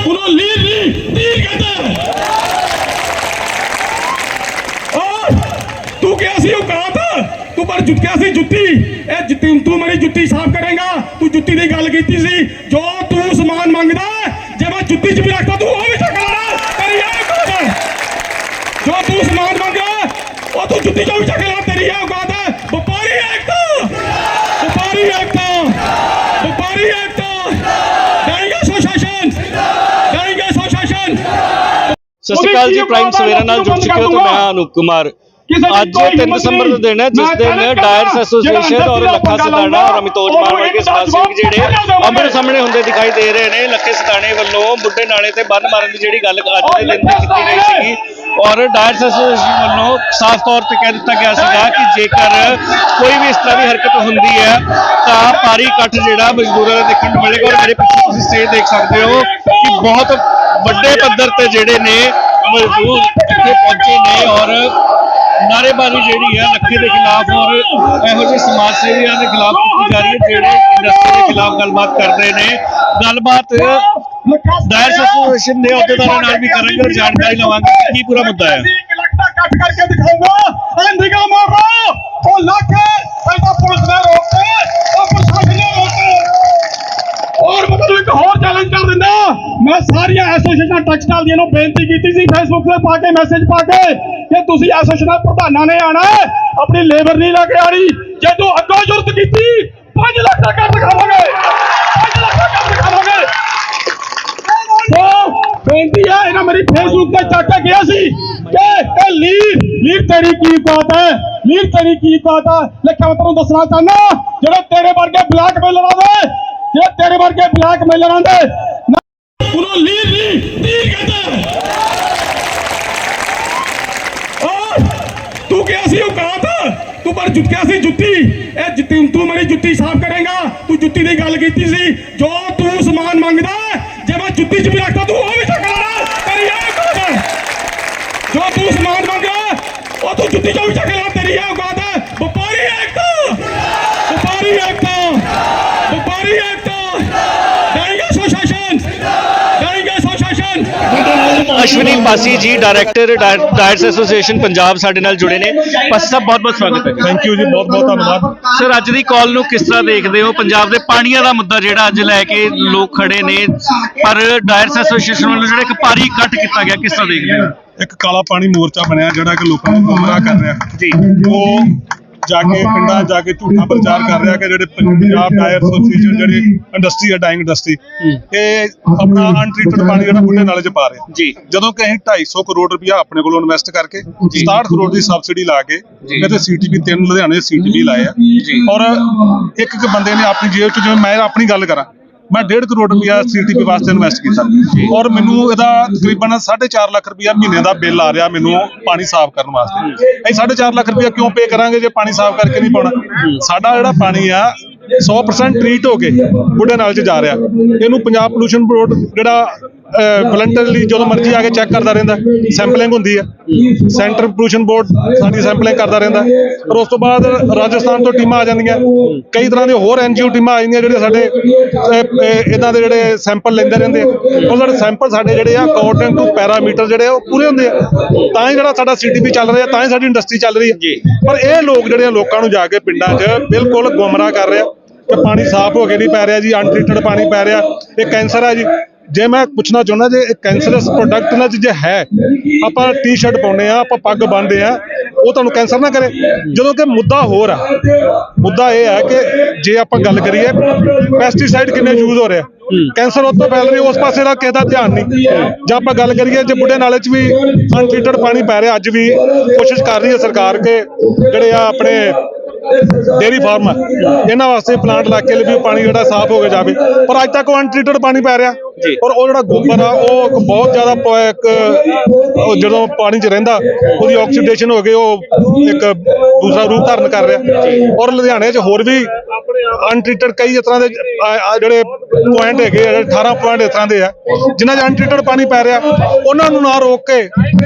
ਉਹਨੂੰ ਲੀਰ ਨਹੀਂ ਤੀਰ ਕਹਿੰਦਾ ਓਏ ਤੂੰ ਕਿਹਾ ਸੀ ਔਕਾਤ ਤੂੰ ਪਰ ਜੁੱਤ ਕਿਹਾ ਸੀ ਜੁੱਤੀ ਇਹ ਜੁੱਤੀ ਤੂੰ ਮੇਰੀ ਜੁੱਤੀ ਸਾਫ਼ ਕਰੇਗਾ ਤੂੰ ਜੁੱਤੀ ਦੀ ਗੱਲ ਕੀਤੀ ਸੀ ਜੋ ਤੂੰ ਸਮਾਨ ਮੰਗਦਾ ਜੇ ਮੈਂ ਜੁੱਤੀ 'ਚ ਵੀ ਰੱਖਦਾ ਤੂੰ ਉਹ ਵੀ ਚੱਕਣਾ ਤੇਰੀ ਇਹ ਔਕਾਤ ਹੈ ਜੋ ਤੂੰ ਸਮਾਨ ਮੰਗਦਾ ਉਹ ਤੂੰ ਜੁੱਤੀ 'ਚ ਵੀ ਚੱਕਣਾ ਤੇਰੀ ਇਹ ਔਕਾਤ ਹੈ ਵਪਾਰੀ ਏਕਤਾ ਵਪਾਰੀ ਏਕਤਾ ਵਪਾਰੀ ਏਕਤਾ ਡਾਇਗਾ ਸੁਸ਼ਾਸਨ ਡਾਇਗਾ ਸੁਸ਼ਾਸਨ ਸਤਿ ਸ਼੍ਰੀ ਅਕਾਲ ਜੀ ਪ੍ਰਾਈਮ ਸਵੇਰਾ ਨਾਲ ਜੁੜ ਚੁੱਕੇ ਹੋ ਤੇ ਮੈਂ ਅਨੂਪ ਕੁਮਾਰ। ਅੱਜ 3 ਦਸੰਬਰ ਦਾ ਦਿਨ ਹੈ ਜਿਸ ਦਿਨ ਡਾਇਰਸ ਐਸੋਸੀਏਸ਼ਨ ਔਰ ਲੱਖਾ ਸਦਾਣਾ ਔਰ ਅਮਿਤੋਜ ਮਾਨ ਵਰਗੇ ਸਮਾਜ ਸੇਵਕ ਜਿਹੜੇ ਅੰਮ੍ਰਿਤ ਸਾਹਮਣੇ ਹੁੰਦੇ ਦਿਖਾਈ ਦੇ ਰਹੇ ਨੇ ਲੱਖੇ ਸਦਾਣੇ ਵੱਲੋਂ ਬੁੱਢੇ ਨਾਲੇ ਤੇ ਬੰਨ ਮਾਰਨ ਦੀ ਜਿਹੜੀ ਗੱਲ ਅੱਜ ਦੇ ਦਿਨ ਤੇ ਕੀਤੀ ਗਈ ਸੀਗੀ। ਔਰ ਡਾਇਰਸ ਐਸੋਸੀਏਸ਼ਨ ਵੱਲੋਂ ਸਾਫ਼ ਤੌਰ ਤੇ ਕਹਿ ਦਿੱਤਾ ਗਿਆ ਸੀਗਾ ਕਿ ਜੇਕਰ ਕੋਈ ਵੀ ਇਸ ਤਰ੍ਹਾਂ ਦੀ ਹਰਕਤ ਹੁੰਦੀ ਹੈ ਤਾਂ ਭਾਰੀ ਇਕੱਠ ਜਿਹੜਾ ਮਜ਼ਦੂਰਾਂ ਦਾ ਦੇਖਣ ਨੂੰ ਮਿਲੇਗਾ। ਔਰ ਮੇਰੇ ਪਿੱਛੇ ਤੁਸੀਂ ਸਟੇਜ ਦੇਖ ਸਕਦੇ ਹੋ ਕਿ ਬਹੁਤ ਵੱਡੇ ਪੱਧਰ ਤੇ ਜਿਹੜੇ ਨੇ ਮਜ਼ਦੂਰ ਇੱਥੇ ਪਹੁੰਚੇ ਨੇ ਔਰ ਨਾਰੇਬਾਜ਼ੀ ਜਿਹੜੀ ਹੈ ਲੱਖੇ ਦੇ ਖਿਲਾਫ ਔਰ ਇਹੋ ਜਿਹੇ ਸਮਾਜ ਸੇਵੀਆਂ ਦੇ ਖਿਲਾਫ ਕੀਤੀ ਜਾ ਰਹੀ ਹੈ ਜਿਹੜੇ ਇੰਡਸਟਰੀ ਦੇ ਖਿਲਾਫ ਗੱਲਬਾਤ ਕਰਦੇ ਨੇ। ਗੱਲਬਾਤ ਦਾਇਰ ਐਸੋਸੀਏਸ਼ਨ ਦੇ ਅਹੁਦੇਦਾਰਾਂ ਨਾਲ ਵੀ ਕਰਾਂਗੇ ਔਰ ਜਾਣਕਾਰੀ ਲਵਾਂਗੇ ਕੀ ਪੂਰਾ ਮੁੱਦਾ ਹੈ। ਕੱਟ ਕਰਕੇ ਦਿਖਾਊਂਗਾ ਐਂਡੀਗਾ ਮਾਰੋ, ਉਹ ਲੱਖ ਇਹਦਾ ਪੁਲਿਸ ਨੇ ਰੋਕੇ ਉਹ ਪ੍ਰਸ਼ਾਸਨ ਨੇ ਰੋਕੇ ਔਰ ਮੈਂ ਤੁਹਾਨੂੰ ਇੱਕ ਹੋਰ ਚੈਲੰਜ ਕਰ ਦਿੰਦਾ ਮੈਂ ਸਾਰੀਆਂ ਐਸੋਸੀਏਸ਼ਨਾਂ ਟੈਕਸਟਾਈਲ ਦੀਆਂ ਨੂੰ ਬੇਨਤੀ ਕੀਤੀ ਸੀ ਫੇਸਬੁੱਕ ਤੇ ਪਾ ਕੇ ਮੈਸੇਜ ਪਾ ਕੇ ਕਿ ਤੁਸੀਂ ਐਸੋਸੀਏਸ਼ਨਾਂ ਪ੍ਰਧਾਨਾਂ ਨੇ ਆਣਾ ਹੈ, ਆਪਣੀ ਲੇਬਰ ਨਹੀਂ ਲੈ ਕੇ ਆਣੀ ਜੇ ਤੂੰ ਅੱਗੋਂ ਜ਼ਰੂਰਤ ਕੀਤੀ 5 ਲੱਖ ਦਾ ਕਰ ਦਿਖਾਵਾਂਗੇ। 5 ਲੱਖ ਦਾ ਕਰ ਦਿਖਾਵਾਂਗੇ। ਬੇਨਤੀ ਹੈ ਇਹਨਾਂ ਮੇਰੀ ਫੇਸਬੁੱਕ ਤੇ ਚੱਕ ਕੇ ਗਿਆ ਸੀ ਕਿ ਇਹ ਲੀਰ ਲੀਰ ਤੇਰੀ ਕੀ ਬਾਤ ਹੈ? ਲੀਰ ਤੇਰੀ ਕੀ ਬਾਤ ਹੈ? ਲੇਕਿਨ ਮੈਂ ਤੁਹਾਨੂੰ ਦੱਸਣਾ ਚਾਹੁੰਦਾ ਜਿਹੜੇ ਤੇਰੇ ਵਰਗੇ ਬਲੈਕਮੇਲਰਾਂ ਦੇ ਜਿਹੜੇ ਤੇਰੇ ਵਰਗੇ ਬਲੈਕਮੇਲਰਾਂ ਦੇ ਤੂੰ ਸੀ, ਜੁੱਤੀ। ਇਹ ਜੁੱਤੀ ਤੂੰ ਮੇਰੀ ਜੁੱਤੀ ਸਾਫ਼ ਕਰੇਗਾ। ਤੂੰ ਜੁੱਤੀ ਦੀ ਗੱਲ ਕੀਤੀ ਸੀ। ਜੋ ਤੂੰ ਸਮਾਨ ਮੰਗਦਾ, ਜੇ ਮੈਂ ਜੁੱਤੀ 'ਚ ਵੀ ਰੱਖਦਾ, ਤੂੰ ਉਹ ਵੀ ਚੱਕਣਾ ਤੇਰੀ ਇਹ ਜੋ ਤੂੰ ਸਮਾਨ ਮੰਗਦਾ, ਉਹ ਤੂੰ ਜੁੱਤੀ 'ਚ ਵੀ ਚੱਕਣਾ ਤੇਰੀ ਇਹ ਔਕਾਤ ਹੈ ਵਪਾਰੀ ਏਕਤਾ ਵਪਾਰੀ ਏਕਤਾ ਵਪਾਰੀ ਏਕਤਾ ਡਾਇਗਾ ਸੁਸ਼ਾਸਨ ਡਾਇਗਾ ਸੁਸ਼ਾਸਨ ਅਸ਼ਵਨੀ ਪਾਸੀ ਜੀ ਡਾਇਰੈਕਟਰ ਡਾਇਰਸ ਐਸੋਸੀਏਸ਼ਨ ਪੰਜਾਬ ਸਾਡੇ ਨਾਲ ਜੁੜੇ ਨੇ। ਪਾਸੀ ਸਾਹਿਬ ਬਹੁਤ ਬਹੁਤ ਸਵਾਗਤ ਹੈ। ਥੈਂਕ ਯੂ ਜੀ ਬਹੁਤ ਬਹੁਤ ਧੰਨਵਾਦ। ਸਰ ਅੱਜ ਦੀ ਕਾਲ ਨੂੰ ਕਿਸ ਤਰ੍ਹਾਂ ਦੇਖਦੇ ਹੋ? ਪੰਜਾਬ ਦੇ ਪਾਣੀਆਂ ਦਾ ਮੁੱਦਾ ਜਿਹੜਾ ਅੱਜ ਲੈ ਕੇ ਲੋਕ ਖੜੇ ਨੇ ਪਰ ਡਾਇਰਸ ਐਸੋਸੀਏਸ਼ਨ ਵੱਲੋਂ ਜਿਹੜਾ ਇੱਕ ਭਾਰੀ ਇਕੱਠ ਕੀਤਾ ਗਿਆ ਕਿਸ ਤਰ੍ਹਾਂ ਦੇਖਦੇ ਹੋ? ਇੱਕ ਕਾਲਾ ਪਾਣੀ ਮੋਰਚਾ ਬਣਿਆ ਜਿਹੜਾ ਕਿ ਲੋਕਾਂ ਨੂੰ ਗੁੰਮਰਾਹ ਕਰ ਰਿਹਾ। ਜੀ। ਉਹ ਜਾ ਕੇ ਪਿੰਡਾਂ ਜਾ ਕੇ ਝੂਠਾ ਪ੍ਰਚਾਰ ਕਰ ਰਿਹਾ ਕਿ ਜਿਹੜੇ ਪੰਜਾਬ ਟਾਇਰ ਐਸੋਸੀਏਸ਼ਨ ਜਿਹੜੀ ਇੰਡਸਟਰੀ ਹੈ ਡਾਈਂਗ ਇੰਡਸਟਰੀ ਇਹ ਆਪਣਾ ਅਨਟ੍ਰੀਟਡ ਪਾਣੀ ਜਿਹੜਾ ਬੁੱਢੇ ਨਾਲੇ 'ਚ ਪਾ ਰਿਹਾ। ਜੀ। ਜਦੋਂ ਕਿ ਅਸੀਂ 250 ਕਰੋੜ ਰੁਪਇਆ ਆਪਣੇ ਕੋਲੋਂ ਇਨਵੈਸਟ ਕਰਕੇ 67 ਕਰੋੜ ਦੀ ਸਬਸਿਡੀ ਲਾ ਕੇ ਇਹਦੇ ਸੀਟੀਪੀ ਤਿੰਨ ਲੁਧਿਆਣੇ ਸੀਟੀਪੀ ਲਾਏ ਆ। ਔਰ ਇੱਕ ਇੱਕ ਬੰਦੇ ਨੇ ਆਪਣੀ ਜੇਬ 'ਚ ਜਿਵੇਂ ਮੈਂ ਆਪਣੀ ਗੱਲ ਕਰਾਂ ਮੈਂ 1.5 ਕਰੋੜ ਰੁਪਇਆ ਸੀਟੀਪੀ ਵਾਸਤੇ ਇਨਵੈਸਟ ਕੀਤਾ। ਔਰ ਮੈਨੂੰ ਇਹਦਾ ਤਕਰੀਬਨ 4.5 ਲੱਖ ਰੁਪਇਆ ਮਹੀਨੇ ਦਾ ਬਿੱਲ ਆ ਰਿਹਾ ਮੈਨੂੰ ਪਾਣੀ ਸਾਫ਼ ਕਰਨ ਵਾਸਤੇ। ਅਸੀਂ 4.5 ਲੱਖ ਰੁਪਇਆ ਕਿਉਂ ਪੇ ਕਰਾਂਗੇ ਜੇ ਪਾਣੀ ਸਾਫ਼ ਕਰਕੇ ਨਹੀਂ ਪਾਉਣਾ? ਸਾਡਾ ਜਿਹੜਾ ਪਾਣੀ ਆ 100% ਟ੍ਰੀਟ ਹੋ ਕੇ ਬੁੱਢੇ ਨਾਲ ਚ ਜਾ ਰਿਹਾ। ਇਹਨੂੰ ਪੰਜਾਬ ਪੋਲੂਸ਼ਨ ਬੋਰਡ ਜਿਹੜਾ ਵਲੰਟਰਲੀ ਜਦੋਂ ਮਰਜ਼ੀ ਆ ਕੇ ਚੈੱਕ ਕਰਦਾ ਰਹਿੰਦਾ ਸੈਂਪਲਿੰਗ ਹੁੰਦੀ ਹੈ ਸੈਂਟਰ ਪੋਲੂਸ਼ਨ ਬੋਰਡ ਸਾਡੀ ਸੈਂਪਲਿੰਗ ਕਰਦਾ ਰਹਿੰਦਾ। ਪਰ ਉਸ ਤੋਂ ਬਾਅਦ ਰਾਜਸਥਾਨ ਤੋਂ ਟੀਮਾਂ ਆ ਜਾਂਦੀਆਂ। ਕਈ ਤਰ੍ਹਾਂ ਦੇ ਹੋਰ ਐਨਜੀਓ ਟੀਮਾਂ ਆ ਜਾਂਦੀਆਂ ਜਿਹੜੇ ਸਾਡੇ ਇਦਾਂ ਦੇ ਜਿਹੜੇ ਸੈਂਪਲ ਲੈਂਦੇ ਰਹਿੰਦੇ ਉਹ ਸਾਡੇ ਸੈਂਪਲ ਸਾਡੇ ਜਿਹੜੇ ਆ ਅਕੋਰਡਿੰਗ ਟੂ ਪੈਰਾਮੀਟਰ ਜਿਹੜੇ ਆ ਉਹ ਪੂਰੇ ਹੁੰਦੇ ਆ। ਤਾਂ ਹੀ ਜਿਹੜਾ ਸਾਡਾ ਸੀਟੀਪੀ ਚੱਲ ਰਿਹਾ ਤਾਂ ਹੀ ਸਾਡੀ ਇੰਡਸਟਰੀ ਚੱਲ ਰਹੀ ਹੈ ਪਰ ਇਹ ਲੋਕ ਜਿਹੜੇ ਆ ਲੋਕਾਂ ਨੂੰ ਜਾ ਕੇ ਪਿੰਡਾਂ 'ਚ ਬਿਲਕੁਲ ਗੁੰਮਰਾਹ ਕਰ ਰਿਹਾ ਕਿ ਪਾਣੀ ਸਾਫ਼ ਹੋ ਕੇ ਨਹੀਂ ਪੈ ਰਿਹਾ ਜੀ ਅਨਟ੍ਰੀਟਡ ਪਾਣੀ ਪੈ ਰਿਹਾ। ਇਹ ਕੈਂਸਰ ਹੈ ਜੀ। ਜੇ ਮੈਂ ਪੁੱਛਣਾ ਚਾਹੁੰਦਾ ਜੇ ਇਹ ਕੈਂਸਰਸ ਪ੍ਰੋਡਕਟ ਨਾਲ ਜੇ ਹੈ ਆਪਾਂ ਟੀ-ਸ਼ਰਟ ਪਾਉਂਦੇ ਆ ਆਪਾਂ ਪੱਗ ਬੰਨਦੇ ਆ ਉਹ ਤੁਹਾਨੂੰ ਕੈਂਸਰ ਨਾ ਕਰੇ। ਜਦੋਂ ਕਿ ਮੁੱਦਾ ਹੋਰ ਆ। ਮੁੱਦਾ ਇਹ ਹੈ ਕਿ ਜੇ ਆਪਾਂ ਗੱਲ ਕਰੀਏ ਪੈਸਟੀਸਾਈਡ ਕਿੰਨੇ ਯੂਜ਼ ਹੋ ਰਿਹਾ। ਕੈਂਸਰ ਉਹ ਤੋਂ ਫੈਲ ਰਿਹਾ ਉਸ ਪਾਸੇ ਦਾ ਕਿਸੇ ਦਾ ਧਿਆਨ ਨਹੀਂ। ਜੇ ਆਪਾਂ ਗੱਲ ਕਰੀਏ ਜੇ ਬੁੱਢੇ ਨਾਲੇ 'ਚ ਵੀ ਅਨਟ੍ਰੀਟਡ ਪਾਣੀ ਪੈ ਰਿਹਾ ਅੱਜ ਵੀ ਕੋਸ਼ਿਸ਼ ਕਰ ਰਹੀ ਹੈ ਸਰਕਾਰ ਕਿ ਜਿਹੜੇ ਆ ਆਪਣੇ ਡੇਰੀ ਫਾਰਮ ਆ ਇਹਨਾਂ ਵਾਸਤੇ ਪਲਾਂਟ ਲਾ ਕੇ ਵੀ ਪਾਣੀ ਜਿਹੜਾ ਸਾਫ਼ ਹੋ ਕੇ ਜਾਵੇ। ਪਰ ਅੱਜ ਤੱਕ ਉਹ ਅਨਟ੍ਰੀਟਡ ਪਾਣੀ ਪੈ ਰਿਹਾ। ਔਰ ਉਹ ਜਿਹੜਾ ਗੋਬਰ ਆ ਉਹ ਇੱਕ ਬਹੁਤ ਜ਼ਿਆਦਾ ਇੱਕ ਜਦੋਂ ਪਾਣੀ 'ਚ ਰਹਿੰਦਾ ਉਹਦੀ ਆਕਸੀਡੇਸ਼ਨ ਹੋ ਕੇ ਉਹ ਇੱਕ ਦੂਸਰਾ ਰੂਪ ਧਾਰਨ ਕਰ ਰਿਹਾ। ਔਰ ਲੁਧਿਆਣੇ 'ਚ ਹੋਰ ਵੀ ਅਨਟ੍ਰੀਟਡ ਕਈ ਇਸ ਤਰ੍ਹਾਂ ਦੇ ਜਿਹੜੇ ਪੁਆਇੰਟ ਹੈਗੇ ਆ, 18 ਪੁਆਇੰਟ ਇਸ ਤਰ੍ਹਾਂ ਦੇ ਆ ਜਿਨ੍ਹਾਂ 'ਚ ਅਨਟ੍ਰੀਟਡ ਪਾਣੀ ਪੈ ਰਿਹਾ ਉਹਨਾਂ ਨੂੰ ਨਾ ਰੋਕ ਕੇ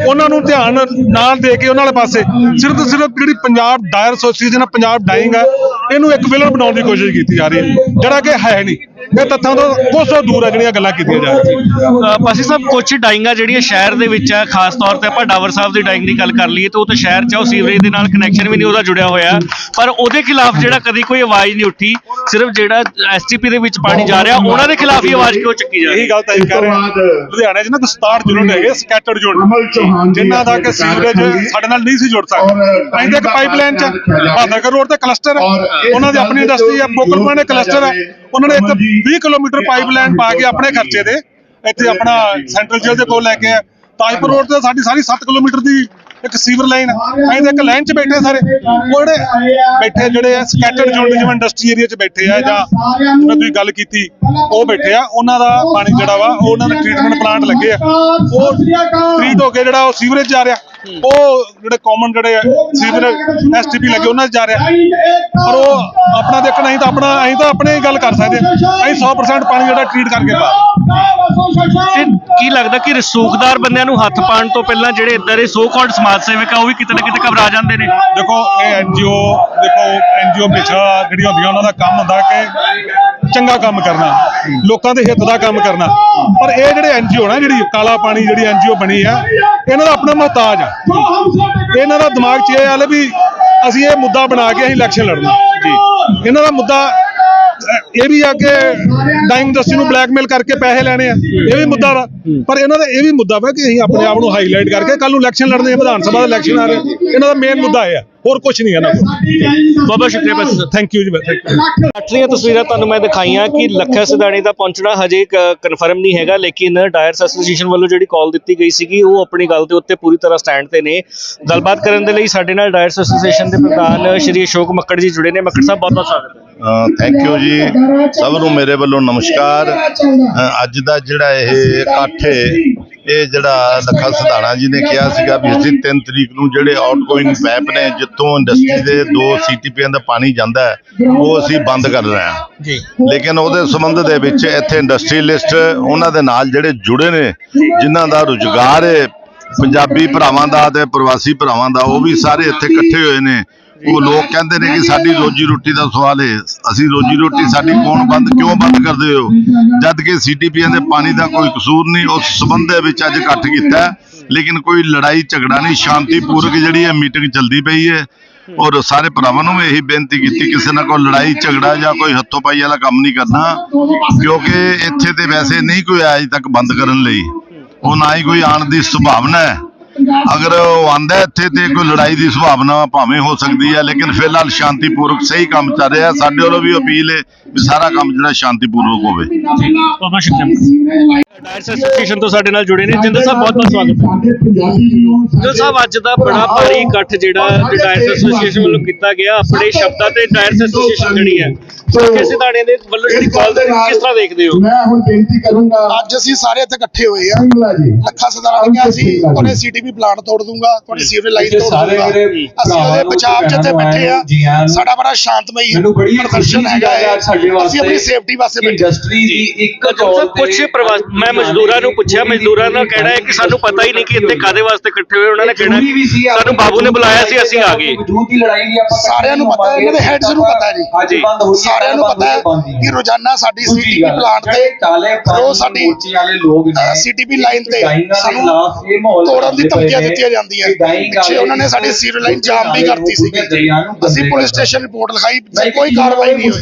ਉਹਨਾਂ ਨੂੰ ਧਿਆਨ ਨਾਲ ਦੇ ਕੇ ਉਹਨਾਂ ਵਾਲੇ ਪਾਸੇ ਸਿਰਫ ਤੇ ਸਿਰਫ ਜਿਹੜੀ ਪੰਜਾਬ ਡਾਇਰ ਐਸੋਸੀਏਸ਼ਨ ਆ ਪੰਜਾਬ ਡਾਈਂਗ ਆ ਇਹਨੂੰ ਇੱਕ ਵਿਲਨ ਬਣਾਉਣ ਦੀ ਕੋਸ਼ਿਸ਼ ਕੀਤੀ ਜਾ ਰਹੀ ਹੈ ਜਿਹੜਾ ਕਿ ਹੈ ਨਹੀਂ। ਇਹ ਤੱਥਾਂ ਤੋਂ ਕੋਸੋਂ ਦੂਰ ਆ ਜਿਹੜੀਆਂ ਗੱਲਾਂ ਕੀਤੀਆਂ ਜਾ ਰਹੀਆਂ ਪਾਸੀ ਸਾਹਿਬ ਕੁਝ ਡਾਈਂਗਾਂ ਜਿਹੜੀਆਂ ਸ਼ਹਿਰ ਦੇ ਵਿੱਚ ਹੈ ਖਾਸ ਤੌਰ ਤੇ ਆਪਾਂ ਡਾਵਰ ਸਾਹਿਬ ਦੀ ਡਾਈਂਗ ਦੀ ਗੱਲ ਕਰ ਲਈਏ ਤਾਂ ਉਹ ਤਾਂ ਸ਼ਹਿਰ 'ਚ ਆ, ਉਹ ਸੀਵਰੇਜ ਦੇ ਨਾਲ ਕਨੈਕਸ਼ਨ ਵੀ ਨਹੀਂ ਉਹਦਾ ਜੁੜਿਆ ਹੋਇਆ। ਪਰ ਉਹਦੇ ਖਿਲਾਫ ਜਿਹੜਾ ਕਦੀ ਕੋਈ ਆਵਾਜ਼ ਨਹੀਂ ਉੱਠੀ ਸਿਰਫ ਜਿਹੜਾ ਐਸਟੀਪੀ ਦੇ ਵਿੱਚ ਪਾਣੀ ਜਾ ਰਿਹਾ ਉਹਨਾਂ ਦੇ ਖਿਲਾਫ ਹੀ ਆਵਾਜ਼ ਕਿਉਂ ਚੱਕੀ ਜਾ ਰਹੀ? ਇਹੀ ਗੱਲ ਤਾਂ ਅਸੀਂ ਕਰ ਰਹੇ ਹਾਂ। ਲੁਧਿਆਣੇ 'ਚ ਨਾ 67 ਯੂਨਿਟ ਹੈਗੇ ਸਕੈਟਰਡ ਯੂਨਿਟ। ਜਿਨ੍ਹਾਂ ਦਾ ਕਿ ਸੀਵਰੇਜ ਸਾਡੇ ਨਾਲ ਨਹੀਂ ਸੀ ਜੁੜ ਸਕਦਾ। ਤਾਂ ਇੱਕ ਪਾਈਪਲਾਈਨ 'ਚ ਬਹਾਦਰ ਰੋਡ ਤੇ ਕਲਸਟਰ ਉਹਨਾਂ ਦੀ ਆਪਣੀ ਇੰਡਸਟਰੀ ਹੈ ਪੋਕਰਮਾ ਨੇ ਕਲਸਟਰ ਹੈ ਉਹਨਾਂ ਨੇ ਇੱਕ 20 ਕਿਲੋਮੀਟਰ ਪਾਈਪਲਾਈਨ ਪਾ ਕੇ ਆਪਣੇ ਖਰਚੇ ਦੇ। ਇੱਥੇ ਆਪਣਾ ਸੈਂਟਰਲ ਜੇਲ੍ਹ ਦੇ ਕੋਲ ਲੈ ਕੇ ਆ ਤਾਜਪੁਰ ਰੋਡ ਤੇ ਸਾਡੀ ਸਾਰੀ 7 ਕਿਲੋਮੀਟਰ ਦੀ ਇੱਕ ਸੀਵਰ ਲਾਈਨ ਅਸੀਂ ਤਾਂ ਇੱਕ ਲਾਈਨ 'ਚ ਬੈਠੇ ਸਾਰੇ। ਉਹ ਜਿਹੜੇ ਬੈਠੇ ਜਿਹੜੇ ਆ ਸਕੈਟਰਡ ਯੂਨਿਟ ਜਿਵੇਂ ਇੰਡਸਟਰੀ ਏਰੀਆ 'ਚ ਬੈਠੇ ਆ ਜਾਂ ਜਿਵੇਂ ਤੁਸੀਂ ਗੱਲ ਕੀਤੀ, ਉਹ ਬੈਠੇ ਆ। ਉਹਨਾਂ ਦਾ ਪਾਣੀ ਜਿਹੜਾ ਵਾ ਉਹਨਾਂ ਦੇ ਟ੍ਰੀਟਮੈਂਟ ਪਲਾਂਟ ਲੱਗੇ ਆ। ਉਹ ਟ੍ਰੀਟ ਹੋ ਕੇ ਜਿਹੜਾ ਉਹ ਸੀਵਰੇਜ ਜਾ ਰਿਹਾ। ਉਹ ਜਿਹੜੇ ਕਾਮਨ ਜਿਹੜੇ ਸੀਵਰੇਜ ਐਸਟੀਪੀ ਲੱਗੇ ਉਹਨਾਂ 'ਚ ਜਾ ਰਿਹਾ। ਪਰ ਉਹ ਆਪਣਾ ਦੇਖ ਨਹੀਂ ਤਾਂ ਆਪਣਾ ਅਸੀਂ ਤਾਂ ਆਪਣੇ ਹੀ ਗੱਲ ਕਰ ਸਕਦੇ ਹਾਂ। ਅਸੀਂ 100% ਪਾਣੀ ਜਿਹੜਾ ਟ੍ਰੀਟ ਕਰਕੇ ਪਾ। ਕੀ ਲੱਗਦਾ ਕਿ ਰਸੂਖਦਾਰ ਬੰਦਿਆਂ ਨੂੰ ਹੱਥ ਪਾਉਣ ਤੋਂ ਪਹਿਲਾਂ ਜਿਹੜੇ ਇੱਧਰ ਦੇ ਸੋ ਕਾਲਡ ਸਮਾਜ ਸੇਵਕ ਆ ਉਹ ਵੀ ਕਿਤੇ ਨਾ ਕਿਤੇ ਘਬਰਾ ਜਾਂਦੇ ਨੇ? ਦੇਖੋ ਇਹ ਐਨਜੀਓ ਦੇਖੋ ਐਨਜੀਓ ਪਿਛਾ ਜਿਹੜੀਆਂ ਹੁੰਦੀਆਂ ਉਹਨਾਂ ਦਾ ਕੰਮ ਹੁੰਦਾ ਕਿ ਚੰਗਾ ਕੰਮ ਕਰਨਾ, ਲੋਕਾਂ ਦੇ ਹਿੱਤ ਦਾ ਕੰਮ ਕਰਨਾ। ਪਰ ਇਹ ਜਿਹੜੇ ਐਨਜੀਓ ਨਾ, ਜਿਹੜੀ ਕਾਲਾ ਪਾਣੀ ਜਿਹੜੀ ਐਨਜੀਓ ਬਣੀ ਆ, ਇਹਨਾਂ ਦਾ ਆਪਣਾ ਮੁਹਤਾਜ ਆ। ਇਹਨਾਂ ਦਾ ਦਿਮਾਗ 'ਚ ਇਹ ਆਲੇ ਵੀ ਅਸੀਂ ਇਹ ਮੁੱਦਾ ਬਣਾ ਕੇ ਅਸੀਂ ਇਲੈਕਸ਼ਨ ਲੜਨਾ। ਜੀ। ਇਹਨਾਂ ਦਾ ਮੁੱਦਾ ਇਹ ਵੀ ਆ ਕਿ ਡਾਈਂਗ ਇੰਡਸਟਰੀ ਨੂੰ ਬਲੈਕਮੇਲ ਕਰਕੇ ਪੈਸੇ ਲੈਣੇ ਆ, ਇਹ ਵੀ ਮੁੱਦਾ ਵਾ। ਪਰ ਇਹਨਾਂ ਦਾ ਇਹ ਵੀ ਮੁੱਦਾ ਵਾ ਕਿ ਅਸੀਂ ਆਪਣੇ ਆਪ ਨੂੰ ਹਾਈਲਾਈਟ ਕਰਕੇ ਕੱਲ ਨੂੰ ਇਲੈਕਸ਼ਨ ਲੜਨੇ ਆ, ਵਿਧਾਨ ਸਭਾ ਦਾ ਇਲੈਕਸ਼ਨ ਆ ਰਿਹਾ। ਇਹਨਾਂ ਦਾ ਮੇਨ ਮੁੱਦਾ ਇਹ ਆ। ਹੋਰ ਕੁਝ ਨਹੀਂ ਕੋਲ ਬਹੁਤ ਬਹੁਤ ਸ਼ੁਕਰੀਆ ਬਸ ਥੈਂਕ ਯੂ ਜੀ ਅੱਠਲੀਆਂ ਤਸਵੀਰਾਂ ਤੁਹਾਨੂੰ ਮੈਂ ਦਿਖਾਈਆਂ ਕਿ ਲੱਖਾ ਸਿਧਾਣੀ ਦਾ ਪਹੁੰਚਣਾ ਹਜੇ ਕਨਫਰਮ ਨਹੀਂ ਹੈਗਾ ਲੇਕਿਨ ਡਾਇਰਸ ਐਸੋਸੀਏਸ਼ਨ ਵੱਲੋਂ ਜਿਹੜੀ ਕਾਲ ਦਿੱਤੀ ਗਈ ਸੀਗੀ ਉਹ ਆਪਣੀ ਗੱਲ ਦੇ ਉੱਤੇ ਪੂਰੀ ਤਰ੍ਹਾਂ ਸਟੈਂਡ ਤੇ ਨੇ। ਗੱਲਬਾਤ ਕਰਨ ਦੇ ਲਈ ਸਾਡੇ ਨਾਲ ਡਾਇਰਸ ਐਸੋਸੀਏਸ਼ਨ ਦੇ ਪ੍ਰਧਾਨ ਸ਼੍ਰੀ ਅਸ਼ੋਕ ਮੱਕੜ ਜੀ ਜੁੜੇ ਨੇ। ਮੱਕੜ ਸਾਹਿਬ ਬਹੁਤ ਬਹੁਤ ਸਵਾਗਤ ਹੈ। ਥੈਂਕ ਯੂ ਜੀ। ਸਭ ਨੂੰ ਮੇਰੇ ਵੱਲੋਂ ਨਮਸਕਾਰ। ਅੱਜ ਦਾ ਜਿਹੜਾ ਇਹ ਇਕੱਠ ਹੈ ਇਹ ਜਿਹੜਾ ਲੱਖਾ ਸਿਧਾਣਾ ਜੀ ਨੇ ਕਿਹਾ ਸੀਗਾ ਵੀ ਅਸੀਂ 3 ਤਰੀਕ ਨੂੰ ਜਿਹੜੇ ਆਊਟਗੋਇੰਗ ਪੈਪ ਨੇ ਜਿੱਥੋਂ ਇੰਡਸਟਰੀ ਦੇ ਦੋ ਸੀਟੀਪੀਆਂ ਦਾ ਪਾਣੀ ਜਾਂਦਾ ਹੈ ਉਹ ਅਸੀਂ ਬੰਦ ਕਰ ਰਹੇ ਹਾਂ। ਜੀ। ਲੇਕਿਨ ਉਹਦੇ ਸੰਬੰਧ ਦੇ ਵਿੱਚ ਇੱਥੇ ਇੰਡਸਟਰੀਲਿਸਟ ਉਹਨਾਂ ਦੇ ਨਾਲ ਜਿਹੜੇ ਜੁੜੇ ਨੇ ਜਿਨ੍ਹਾਂ ਦਾ ਰੁਜ਼ਗਾਰ ਹੈ ਪੰਜਾਬੀ ਭਰਾਵਾਂ ਦਾ ਤੇ ਪ੍ਰਵਾਸੀ ਭਰਾਵਾਂ ਦਾ ਉਹ ਵੀ ਸਾਰੇ ਇੱਥੇ ਇਕੱਠੇ ਹੋਏ ਨੇ। ਉਹ ਲੋਕ ਕਹਿੰਦੇ ਨੇ ਕਿ ਸਾਡੀ ਰੋਜੀ ਰੋਟੀ ਦਾ ਸਵਾਲ ਹੈ ਅਸੀਂ ਰੋਜੀ ਰੋਟੀ ਸਾਡੀ ਕੌਣ ਬੰਦ ਕਿਉਂ ਬੰਦ ਕਰਦੇ ਹੋ? ਜਦ ਕਿ ਸੀਟੀਪੀਆਂ ਦੇ ਪਾਣੀ ਦਾ ਕੋਈ ਕਸੂਰ ਨਹੀਂ ਉਸ ਸੰਬੰਧ ਦੇ ਵਿੱਚ ਅੱਜ ਇਕੱਠ ਕੀਤਾ। ਲੇਕਿਨ ਕੋਈ ਲੜਾਈ ਝਗੜਾ ਨਹੀਂ ਸ਼ਾਂਤੀਪੂਰਵਕ ਜਿਹੜੀ ਹੈ ਮੀਟਿੰਗ ਚੱਲਦੀ ਪਈ ਹੈ ਔਰ ਸਾਰੇ ਭਰਾਵਾਂ ਨੂੰ ਇਹੀ ਬੇਨਤੀ ਕੀਤੀ ਕਿਸੇ ਨਾਲ ਕੋਈ ਲੜਾਈ ਝਗੜਾ ਜਾਂ ਕੋਈ ਹੱਥੋਂ ਪਾਈ ਵਾਲਾ ਕੰਮ ਨਹੀਂ ਕਰਨਾ ਕਿਉਂਕਿ ਇੱਥੇ ਤੇ ਵੈਸੇ ਨਹੀਂ ਕੋਈ ਅਜੇ ਤੱਕ ਬੰਦ ਕਰਨ ਲਈ। ਉਹ ਨਾ ਹੀ ਕੋਈ ਆਉਣ ਦੀ ਸੰਭਾਵਨਾ ਹੈ। ਅਗਰ ਉਹ ਆਂਦਾ ਇੱਥੇ ਤੇ ਕੋਈ ਲੜਾਈ ਦੀ ਸੰਭਾਵਨਾ ਭਾਵੇਂ ਹੋ ਸਕਦੀ ਹੈ ਲੇਕਿਨ ਫਿਲਹਾਲ ਸ਼ਾਂਤੀਪੂਰਵਕ ਸਹੀ ਕੰਮ ਚੱਲ ਰਿਹਾ। ਸਾਡੇ ਵੱਲੋਂ ਵੀ ਅਪੀਲ ਹੈ ਵੀ ਸਾਰਾ ਕੰਮ ਜਿਹੜਾ ਸ਼ਾਂਤੀਪੂਰਵਕ ਹੋਵੇ। ਬਹੁਤ ਬਹੁਤ ਸ਼ੁਕਰੀਆ ਡਾਇਰਸ ਐਸੋਸੀਏਸ਼ਨ ਤੋਂ ਸਾਡੇ ਨਾਲ ਜੁੜੇ ਨੇ। ਜਿੰਦਰ ਸਾਹਿਬ ਬਹੁਤ ਬਹੁਤ ਸਵਾਗਤ ਹੈ। ਜਿੰਦਰ ਸਾਹਿਬ ਅੱਜ ਦਾ ਬੜਾ ਭਾਰੀ ਇਕੱਠ ਜਿਹੜਾ ਡਾਇਰਸ ਐਸੋਸੀਏਸ਼ਨ ਵੱਲੋਂ ਕੀਤਾ ਗਿਆ। ਆਪਣੇ ਸ਼ਬਦਾਂ ਤੇ ਡਾਇਰਸ ਐਸੋਸੀਏਸ਼ਨ ਜਿਹੜੀ ਹੈ। ਲੱਖੇ ਸਿਧਾਣੇ ਦੇ ਵੱਲੋਂ ਜਿਹੜੀ ਕਾਲ ਦੇ ਕਿਸ ਤਰ੍ਹਾਂ ਦੇਖਦੇ ਹੋ? ਮੈਂ ਹੁਣ ਬੇਨਤੀ ਕਰੂੰਗਾ। ਅੱਜ ਅਸੀਂ ਸਾਰੇ ਇੱਥੇ ਇਕੱਠੇ ਹੋਏ ਆ। ਸਿੰਗਲਾ ਜੀ। ਲੱਖਾ ਸਦਾਰਾ ਨੇ ਕਿਹਾ ਸੀ ਉਹਨੇ ਸੀਟੀਪੀ ਪਲਾਂਟ ਤੋੜ ਦੂੰਗਾ ਤੁਹਾਡੀ ਸੀਵਰੇਜ ਲਾਈਨ ਤੋੜ ਦੂੰਗਾ। ਅਸੀਂ ਉਹਦੇ ਬਚਾਅ ਚ ਇੱਥੇ ਬੈਠੇ ਆ ਸਾਡਾ ਬੜਾ ਸ਼ਾਂਤਮਈ ਮੈਨੂੰ ਬੜੀ ਪ੍ਰਦਰਸ਼ਨ ਹੈਗਾ ਹੈ। ਸਾਡੇ ਵਾਸਤੇ ਅਸੀਂ ਆਪਣੀ ਸੇਫਟੀ ਵਾਸਤੇ ਬੈਠੇ। ਇੰਡਸਟਰੀ ਦੀ ਇੱਕ ਸਰ ਕੁਝ ਪ੍ਰਵਾਸ ਮੈਂ ਮਜ਼ਦੂਰਾਂ ਨੂੰ ਪੁੱਛਿਆ ਮਜ਼ਦੂਰਾਂ ਦਾ ਕਹਿਣਾ ਹੈ ਕਿ ਸਾਨੂੰ ਪਤਾ ਹੀ ਨਹੀਂ ਕਿ ਇੱਥੇ ਕਾਦੇ ਵਾਸਤੇ ਇਕੱਠੇ ਹੋਏ ਉਹਨਾਂ ਨੇ ਕਹਿਣਾ ਸਾਨੂੰ ਬਾਬੂ ਨੇ ਬੁਲਾਇਆ ਸੀ ਅਸੀਂ ਆ ਗਏ। ਵਜੂਦ ਦੀ ਲੜਾਈ ਲਈ ਆਪਾਂ ਸਾਰਿਆਂ ਨੂੰ ਪਤਾ ਹੈ, ਇਹਨਾਂ ਦੇ heads ਨੂੰ ਪਤਾ ਹੈ ਜੀ। ਅੱਜ ਬੰਦ ਹੋ ਗਈ ਸਾਰਿਆਂ ਨੂੰ ਪਤਾ ਹੈ ਕਿ ਰੋਜ਼ਾਨਾ ਸਾਡੀ ਸੀਟੀਪੀ ਪਲਾਂਟ ਤੇ ਰੋਜ਼ ਸਾਡੀ ਲੋਕ ਨੇ ਸੀਟੀਪੀ ਲਾਈਨ ਤੇ ਸਾਨੂੰ ਤੋੜਨ ਦੀ ਧਮਕੀਆਂ ਦਿੱਤੀਆਂ ਜਾਂਦੀਆਂ। ਪਿੱਛੇ ਉਹਨਾਂ ਨੇ ਸਾਡੀ ਸੀਵਰੇਜ ਲਾਈਨ ਜਾਮ ਵੀ ਕਰਤੀ ਸੀ ਅਸੀਂ ਪੁਲਿਸ। ਸਟੇਸ਼ਨ ਰਿਪੋਰਟ ਲਿਖਾਈ ਕੋਈ ਕਾਰਵਾਈ ਨਹੀਂ ਹੋਈ।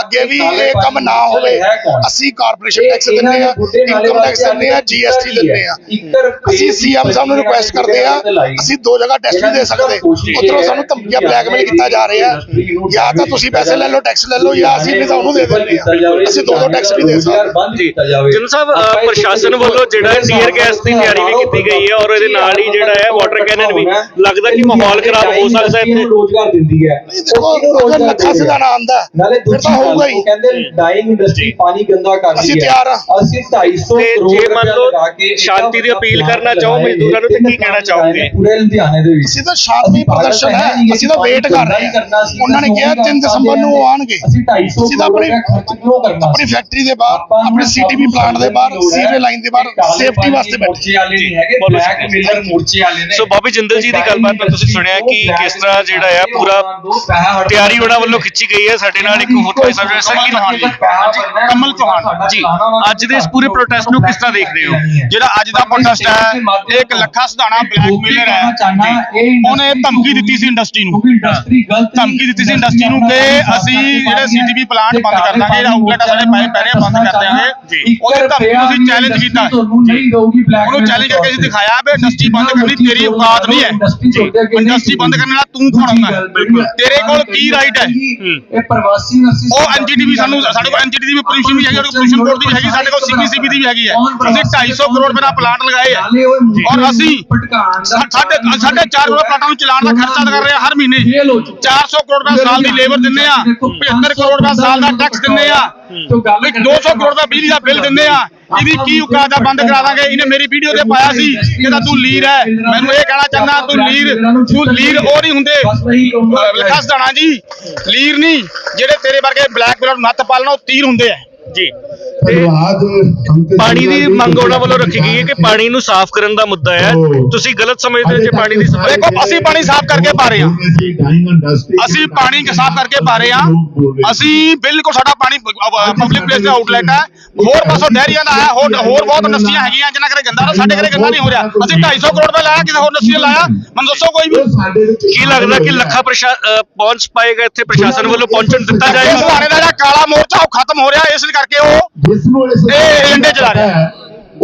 ਅੱਗੇ ਵੀ ਇਹ ਕੰਮ ਨਾ ਹੋਵੇ? ਅਸੀਂ ਕਾਰਪੋਰੇਸ਼ਨ ਟੈਕਸ ਦਿੰਦੇ ਆ ਇਨਕਮ ਟੈਕਸ ਦਿੰਦੇ ਆ ਜੀਐਸਟੀ ਦਿੰਦੇ ਆ ਅਸੀਂ ਸੀਐਮ ਸਾਹਿਬ ਨੂੰ ਰਿਕੁਐਸਟ ਕਰਦੇ ਆ ਅਸੀਂ ਦੋ ਜਗ੍ਹਾ ਟੈਕਸ ਨਹੀਂ ਦੇ ਸਕਦੇ। ਉਧਰੋਂ ਸਾਨੂੰ ਧਮਕੀਆਂ ਬਲੈਕਮੇਲ ਕੀਤਾ ਜਾ ਰਿਹਾ। ਜਾਂ ਤਾਂ ਤੁਸੀਂ ਪੈਸੇ ਲੈ ਲਓ ਟੈਕਸ ਲੈ ਲਓ ਜਾਂ ਅਸੀਂ ਨਹੀਂ ਤਾਂ ਉਹਨੂੰ ਦੇ ਦਿੰਦੇ ਆ ਅਸੀਂ ਦੋ ਦੋ ਟੈਕਸ ਨਹੀਂ ਦੇ ਸਕਦੇ ਜਿੰਦਰ ਸਾਹਿਬ ਪ੍ਰਸ਼ਾਸਨ ਵੱਲੋਂ ਜਿਹੜਾ ਟੀਅਰ ਗੈਸ ਦੀ ਤਿਆਰੀ ਵੀ ਕੀਤੀ ਗਈ ਹੈ ਔਰ ਇਹਦੇ ਨਾਲ ਹੀ ਜਿਹੜਾ ਹੈ ਵਾਟਰ ਕੈਨਨ ਵੀ ਲੱਗਦਾ ਕਿ ਮਾਹੌਲ ਖਰਾਬ ਹੋ ਸਕਦਾ ਹੈ ਇੱਥੇ। ਰੋਜ਼ਗਾਰ ਦਿੰਦੀ ਹੈ। ਅਗਰ ਲੱਖਾ ਸਿਧਾਣਾ ਆਂਦਾ ਨਾਲੇ ਤਾਂ ਹੋਊਗਾ ਉਹ ਹੀ। ਕਹਿੰਦੇ ਡਾਈਂਗ ਇੰਡਸਟਰੀ ਪਾਣੀ ਗੰਦਾ ਕਰ ਰਹੀ ਹੈ। ਅਸੀਂ ਤਿਆਰ ਹਾਂ। ਅਸੀਂ 250 ਤੇ ਕਰੋੜ ਜੇ ਮੰਨ ਲਓ ਸ਼ਾਂਤੀ ਦੀ ਅਪੀਲ ਕਰਨਾ ਚਾਹੋ ਮਜ਼ਦੂਰਾਂ ਨੂੰ ਤੇ ਕੀ ਕਹਿਣਾ ਚਾਹੋਗੇ? ਪੂਰੇ ਲੁਧਿਆਣੇ ਦੇ ਵਿੱਚ। ਅਸੀਂ ਤਾਂ ਸ਼ਾਂਤਮਈ ਪ੍ਰਦਰਸ਼ਨ ਹੈ। ਅਸੀਂ ਤਾਂ ਵੇਟ ਕਰ ਰਹੇ ਹਾਂ। ਉਹਨਾਂ ਨੇ ਕਿਹਾ 3 ਦਸੰਬਰ ਨੂੰ ਆਣਗੇ ਆਉਣਗੇ। ਅਸੀਂ 250 ਅਸੀਂ ਤਾਂ ਕਰੋੜ ਆਪਣੀ- ਦਾ ਖਰਚ ਕਿਉਂ ਕਰਨਾ ਆਪਣੀ ਫੈਕਟਰੀ ਦੇ ਬਾਹਰ ਆਪਣੇ ਸੀਟੀਵੀ ਪਲਾਂਟ ਦੇ ਬਾਹਰ ਸੀਵਰੇਜ ਲਾਈਨ ਦੇ ਬਾਹਰ ਸੇਫਟੀ ਵਾਸਤੇ ਬੈਠੇ। ਮੋਰਚੇ ਵਾਲੇ ਨਹੀਂ ਹੈਗੇ ਬੋਲੋ ਬਲੈਕ। ਮਿਲਰ ਮੋਰਚੇ ਵਾਲੇ ਨੇ। ਸੋ ਬਾਬੀ ਜਿੰਦਲ ਜੀ ਦੀ ਗੱਲਬਾਤ ਤਾਂ ਤੁਸੀਂ ਸੁਣਿਆ ਕਿ ਕਿਸ ਤਰ੍ਹਾਂ ਜਿਹੜਾ ਆ ਪੂਰਾ ਤਿਆਰੀ ਉਹਨਾਂ ਵੱਲੋਂ ਖਿੱਚੀ ਗਈ ਹੈ ਸਾਡੇ ਨਾਲ ਇੱਕ ਹੋਰ ਭਾਈ ਸਾਹਿਬ ਸਰ ਕੀ ਨਾਮ ਜੀ ਕਮਲ ਚੌਹਾਨ। ਜੀ ਅੱਜ ਦੇ ਇਸ ਪੂਰੇ ਪ੍ਰੋਟੈਸਟ ਨੂੰ ਕਿਸ ਤਰ੍ਹਾਂ ਦੇਖ ਰਹੇ ਹੋ? ਜਿਹੜਾ ਅੱਜ ਦਾ ਪ੍ਰੋਟੈਸਟ ਹੈ ਇਹ ਇੱਕ ਲੱਖਾ ਸਧਾਣਾ ਬਲੈਕਮੇਲਰ ਹੈ। ਉਹਨੇ ਧਮਕੀ ਦਿੱਤੀ ਸੀ ਇੰਡਸਟਰੀ ਨੂੰ। ਧਮਕੀ ਦਿੱਤੀ ਸੀ ਇੰਡਸਟਰੀ ਨੂੰ ਕਿ ਅਸੀਂ ਜਿਹੜੇ ਸੀਟੀਵੀ ਪਲਾਂਟ ਬੰਦ ਕਰ ਦਾਂਗੇ ਜਿਹੜਾ ਆਊਟਲੈਟ ਸਾਡੇ ਪਏ ਪੈ ਰਹੇ ਬੰਦ ਕਰ ਦਿਆਂਗੇ। ਉਹਦੇ ਧਮਕੀ ਨੂੰ ਅਸੀਂ ਚੈਲੰਜ ਕੀਤਾ। ਉਹਨੂੰ ਚੈਲੰਜ ਕਰਕੇ ਅਸੀਂ ਦਿਖਾਇਆ ਵੀ ਇੰਡਸਟਰੀ ਬੰਦ ਕਰਨੀ ਤੇਰੀ ਔਕਾਤ ਨਹੀਂ ਹੈ ਇੰਡਸਟਰੀ ਬੰਦ ਕਰਨ ਵਾਲਾ ਤੂੰ ਕੌਣ ਹੁੰਦਾ? ਤੇਰੇ ਕੋਲ ਕੀ ਰਾਈਟ ਹੈ? ਇਹ ਪ੍ਰਵਾਸੀ ਨਰਸਿਸ ਉਹ ਐਨਜੀਟੀ ਵੀ ਸਾਨੂੰ ਸਾਡੇ ਕੋਲ ਐਨਜੀਟੀ ਦੀ ਪੋਲੂਸ਼ਨ ਵੀ ਹੈਗੀ ਪੋਲੂਸ਼ਨ ਬੋਰਡ ਦੀ ਵੀ ਹੈਗੀ ਸਾਡੇ ਕੋਲ ਸੀਪੀਸੀਬੀ ਦੀ ਵੀ ਹੈਗੀ ਹੈ। ਅਸੀਂ 250 ਕਰੋੜ ਰੁਪਏ ਦਾ ਪਲਾਂਟ ਲਗਾਏ ਆ ਔਰ ਅਸੀਂ ਸਾਡੇ ਸਾਡੇ 4 ਕਰੋੜ ਪਲਾਂਟਾਂ ਨੂੰ ਚਲਾਉਣ ਦਾ ਖਰਚਾ ਕਰ ਰਹੇ ਆ ਹਰ ਮਹੀਨੇ। 400 ਕਰੋੜ ਰੁਪਏ ਸਾਲ ਦੀ ਲੇਬਰ ਦਿੰਦੇ ਆ 75 ਕਰੋੜ ਰੁਪਏ ਸਾਲ ਦਾ ਟੈਕਸ ਦਿੰਦੇ ਆ। ਵੀ 200 ਕਰੋੜ ਦਾ ਬਿਜਲੀ ਦਾ ਬਿੱਲ ਦਿੰਦੇ ਆ। ਇਹਦੀ ਕੀ ਔਕਾਤ ਆ ਬੰਦ ਕਰਾ ਦਾਂਗੇ? ਇਹਨੇ ਮੇਰੀ ਵੀਡੀਓ ਤੇ ਪਾਇਆ ਸੀ ਕਹਿੰਦਾ ਤੂੰ ਲੀਰ ਹੈ। ਮੈਨੂੰ ਇਹ ਕਹਿਣਾ ਚਾਹੁੰਦਾ ਤੂੰ ਲੀਰ ਤੂੰ ਲੀਰ ਉਹ ਨਹੀਂ ਹੁੰਦੇ। ਲਿਖਾ ਸਦਾਣਾ ਜੀ। ਲੀਰ ਨਹੀਂ। ਜਿਹੜੇ ਤੇਰੇ ਵਰਗੇ ਬਲੈਕ ਬਲੱਡ ਨੱਤ ਪਾਲਣਾ ਉਹ ਤੀਰ ਹੁੰਦੇ ਆ। ਜੀ। ਪਾਣੀ ਦੀ ਮੰਗ ਉਹਨਾਂ ਵੱਲੋਂ ਰੱਖੀ ਗਈ ਹੈ ਕਿ ਪਾਣੀ ਨੂੰ ਸਾਫ਼ ਕਰਨ ਦਾ ਮੁੱਦਾ ਹੈ। ਤੁਸੀਂ ਗਲਤ ਸਮਝਦੇ ਹੋ ਜੇ ਪਾਣੀ ਦੀ ਸਫ਼ਾਈ ਦੇਖੋ ਅਸੀਂ ਪਾਣੀ ਸਾਫ਼ ਕਰਕੇ ਪਾ ਰਹੇ ਹਾਂ। ਅਸੀਂ ਪਾਣੀ ਸਾਫ਼ ਕਰਕੇ ਪਾ ਰਹੇ ਹਾਂ। ਅਸੀਂ ਬਿਲਕੁਲ ਸਾਡਾ ਪਾਣੀ ਪਬਲਿਕ ਪਲੇਸ ਦਾ ਆਊਟਲੈਟ ਹੈ। ਹੋਰ ਪਾਸੋਂ ਡੈਰੀਆਂ ਦਾ ਹੈ ਹੋਰ ਹੋਰ ਬਹੁਤ ਇੰਡਸਟਰੀਆਂ ਹੈਗੀਆਂ ਜਿਨ੍ਹਾਂ ਕਰੇ ਗੰਦਾ ਸਾਡੇ ਘਰੇ ਗੰਦਾ ਨਹੀਂ ਹੋ ਰਿਹਾ। ਅਸੀਂ 250 ਕਰੋੜ ਰੁਪਏ ਲਾਇਆ ਕਿਸੇ ਹੋਰ ਇੰਡਸਟਰੀ ਨੇ ਲਾਇਆ। ਮੈਨੂੰ ਦੱਸੋ ਕੋਈ ਵੀ ਕੀ ਲੱਗਦਾ ਕਿ ਲੱਖਾ ਪਹੁੰਚ ਪਾਏਗਾ ਇੱਥੇ ਪ੍ਰਸ਼ਾਸਨ ਵੱਲੋਂ ਪਹੁੰਚਣ ਦਿੱਤਾ ਇਸ ਜਾਏਗਾ? ਹਰਿਆਣੇ ਦਾ ਜਿਹੜਾ ਕਾਲਾ ਮੋਰਚਾ ਉਹ ਖਤਮ ਹੋ ਰਿਹਾ। ਇਸ ਕਰਕੇ ਉਹ ਇਹ ਏਜੰਡੇ ਚਲਾ ਰਿਹਾ।